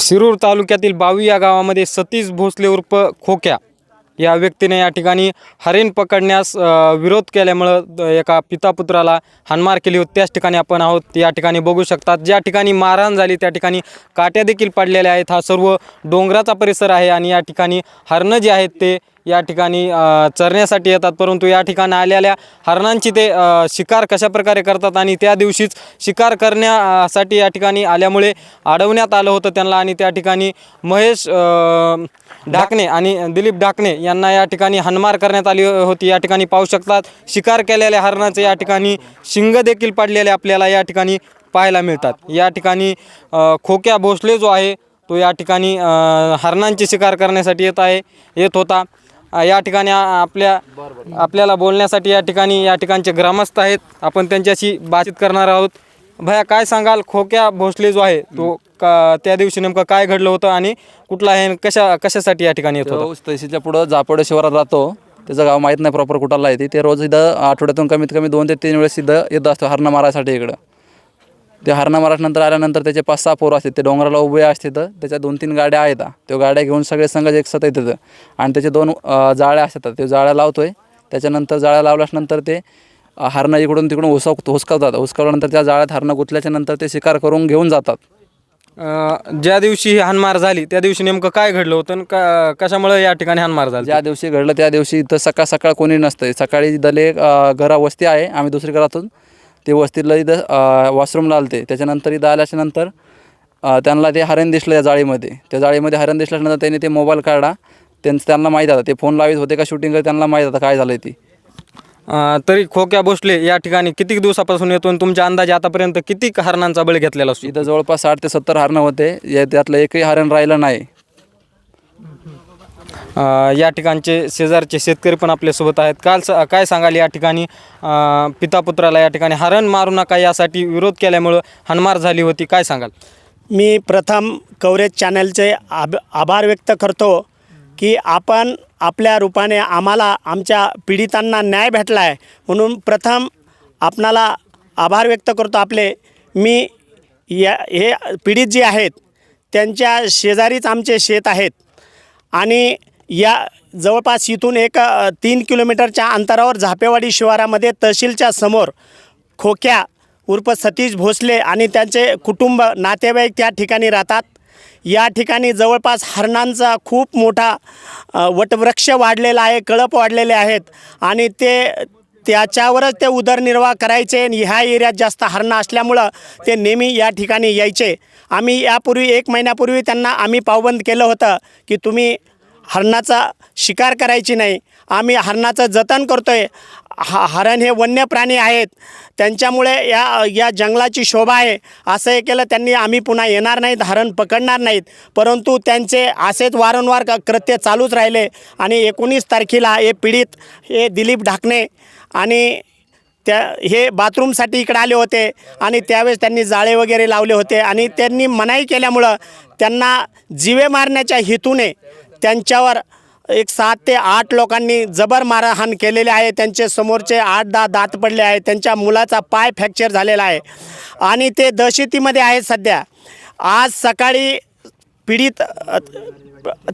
शिरूर तालुक्यातील बावी या गावामध्ये सतीश भोसले उर्फ खोक्या या व्यक्तीने या ठिकाणी हरिण पकडण्यास विरोध केल्यामुळं एका पिता पुत्राला हाणमार केली होती. त्याच ठिकाणी आपण आहोत या ठिकाणी बघू शकतात. ज्या ठिकाणी मारहाण झाली त्या ठिकाणी काट्या देखील पडलेल्या आहेत. हा सर्व डोंगराचा परिसर आहे आणि या ठिकाणी हरणं जे आहेत ते या ठिकाणी चरण्यासाठी येतात. परंतु या ठिकाणी आलेल्या हरणांची ते शिकार कशा प्रकारे करतात आणि त्या दिवशीच शिकार करण्यासाठी या ठिकाणी आल्यामुळे अडवण्यात आलं होतं त्यांना आणि त्या ठिकाणी महेश ढाकणे आणि दिलीप ढाकणे यांना या ठिकाणी हनमार करण्यात आली होती. या ठिकाणी पाहू शकतात शिकार केलेल्या हरणाचे या ठिकाणी शिंग देखील पडलेले आपल्याला या ठिकाणी पाहायला मिळतात. या ठिकाणी खोक्या भोसले जो आहे तो या ठिकाणी हरणांची शिकार करण्यासाठी येत आहे येत होता. या ठिकाणी आपल्या आपल्याला बोलण्यासाठी या ठिकाणी या ठिकाणचे ग्रामस्थ आहेत. आपण त्यांच्याशी बातचीत करणार आहोत. भया काय सांगाल? खोक्या भोसले जो आहे तो का त्या दिवशी नेमकं काय घडलं होतं आणि कुठला आहे कशा कशासाठी या ठिकाणी येत तहसीलच्या पुढं जापड शिवारात राहतो. त्याचं गाव माहीत नाही प्रॉपर कुठाला आहे ते. ते रोज इथं आठवड्यातून कमीत कमी दोन ते तीन वेळेस इथं येत असतो हरणं मारायसाठी इकडं. ते हरणं मारायनंतर आल्यानंतर त्याचे पाच सहा पोरं असतात. ते डोंगराला उभे असते तर त्याच्या दोन तीन गाड्या आहेत. त्या गाड्या घेऊन सगळे संघ एक सत येतात. आणि त्याचे दोन जाळ्या असतात. ते जाळ्या लावतोय. त्याच्यानंतर जाळ्या लावल्यानंतर ते हरणं इकडून तिकडून हुसव हुसकावतात हुसकावल्यानंतर त्या जाळ्यात हरणं गुतल्याच्या नंतर ते शिकार करून घेऊन जातात. ज्या दिवशी ही हाणमार झाली त्या दिवशी नेमकं काय घडलं होतं? आणि का कशामुळे या ठिकाणी हाणमार झाली? ज्या दिवशी घडलं त्या दिवशी इथं सकाळ सकाळ कोणी नसतं सकाळी दले घरा वस्ती आहे. आम्ही दुसरी घरातून ते वस्तीला इथं वॉशरूमला आलते. त्याच्यानंतर इथं आल्याच्यानंतर अ, त्यांना ते हरण दिसलं या जाळीमध्ये. त्या जाळीमध्ये हरण दिसल्यानंतर त्यांनी ते मोबाईल काढा त्यांचं त्यांना माहीत आता ते फोन लावित होते का शूटिंग त्यांना माहीत आता काय झालं ते. अ, तरी खोक्या भोसले या ठिकाणी किती दिवसापासून येतो आणि तुमच्या अंदाजे आतापर्यंत किती हरणांचा बळी घेतलेला असतो? इथं जवळपास साठ ते सत्तर हरणं होते. या- त्यातलं एकही हरण राहिलं नाही. या ठिकाणचे शेजारचे शेतकरी पण आपल्यासोबत आहेत. काल स काय सांगाल या ठिकाणी? पितापुत्राला पिता पुत्राला या ठिकाणी हरण मारू नका यासाठी विरोध केल्यामुळं हनमार झाली होती. काय सांगाल? मी प्रथम कवरेज चॅनलचे आभ आभार व्यक्त करतो की आपण आपल्या रूपाने आम्हाला आमच्या पीडितांना न्याय भेटला आहे म्हणून प्रथम आपणाला आभार व्यक्त करतो आपले. मी या हे पीडित जे आहेत त्यांच्या शेजारीच आमचे शेत आहेत. आणि या जवळपास इथून एक तीन किलोमीटरच्या अंतरावर झापेवाडी शिवारामध्ये तहसीलच्या समोर खोक्या उर्फ सतीश भोसले आणि त्यांचे कुटुंब नातेवाईक त्या ठिकाणी राहतात. या ठिकाणी जवळपास हरणांचा खूप मोठा वटवृक्ष वाढलेला आहे कळप वाढलेले आहेत आणि ते त्याच्यावरच ते उदरनिर्वाह करायचे आणि ह्या एरियात जास्त हरणं असल्यामुळं ते नेहमी या ठिकाणी यायचे. आम्ही यापूर्वी एक महिन्यापूर्वी त्यांना आम्ही पावबंद केलं होतं की तुम्ही हरणाचा शिकार करायची नाही. आम्ही हरणाचं जतन करतो आहे हा हरण हे वन्य प्राणी आहेत. त्यांच्यामुळे या या जंगलाची शोभा आहे. असं हे केलं त्यांनी आम्ही पुन्हा येणार नाहीत हरण पकडणार नाहीत. परंतु त्यांचे असेच वारंवार कृत्य चालूच राहिले. आणि एकोणीस तारखेला हे पीडित हे दिलीप ढाकणे आणि त्या हे बाथरूमसाठी इकडे आले होते. आणि त्यावेळेस त्यांनी जाळे वगैरे लावले होते. आणि त्यांनी मनाई केल्यामुळं त्यांना जिवे मारण्याच्या हेतूने त्यांच्यावर एक सात ते आठ लोकांनी जबर मारहाण केलेले आहे. त्यांचे समोरचे आठ दहा दात पडले आहे त्यांच्या मुलाचा पाय फ्रॅक्चर झालेला आहे. आणि ते दहशतीमध्ये आहेत सध्या. आज सकाळी पीडित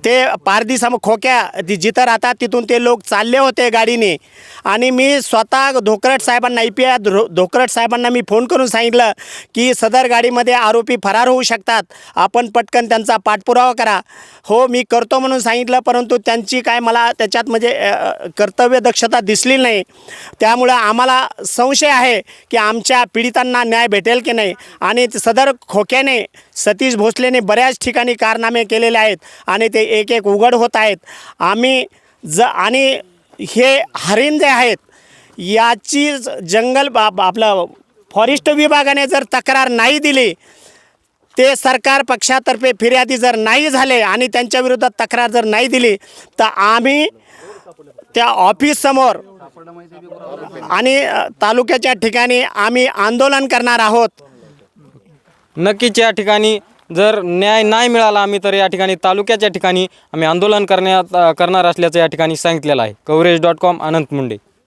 ते पारदिसम खोक्या जिथं राहतात तिथून ते लोक चालले होते गाडीने. आणि मी स्वतः धोकरट साहेबांना ई पी आय धोकरट साहेबांना मी फोन करून सांगितलं की सदर गाडीमध्ये आरोपी फरार होऊ शकतात. आपण पटकन त्यांचा पाठपुरावा करा. हो मी करतो म्हणून सांगितलं परंतु त्यांची काय मला त्याच्यात म्हणजे कर्तव्य दक्षता दिसली नाही. त्यामुळं आम्हाला संशय आहे की आमच्या पीडितांना न्याय भेटेल की नाही. आणि सदर खोक्याने सतीश भोसलेने बऱ्याच ठिकाणी कारनामे केलेले आहेत. आणि ते एक एक उघड होत आहेत. आम्ही ज आणि हे हरिण जे आहेत. याची जंगल बा आपलं फॉरेस्ट विभागाने जर तक्रार नाही दिली ते सरकार पक्षातर्फे फिर्यादी जर नाही झाले आणि त्यांच्या तक्रार जर नाही दिली तर आम्ही त्या ऑफिससमोर आणि तालुक्याच्या ठिकाणी आम्ही आंदोलन करणार आहोत. नक्कीच या ठिकाणी जर न्याय नाही मिळाला आम्ही तर या ठिकाणी तालुक्याच्या ठिकाणी आम्ही आंदोलन करण्यात करणार असल्याचं या ठिकाणी सांगितलेलं आहे. Coverage dot com Anant Munde.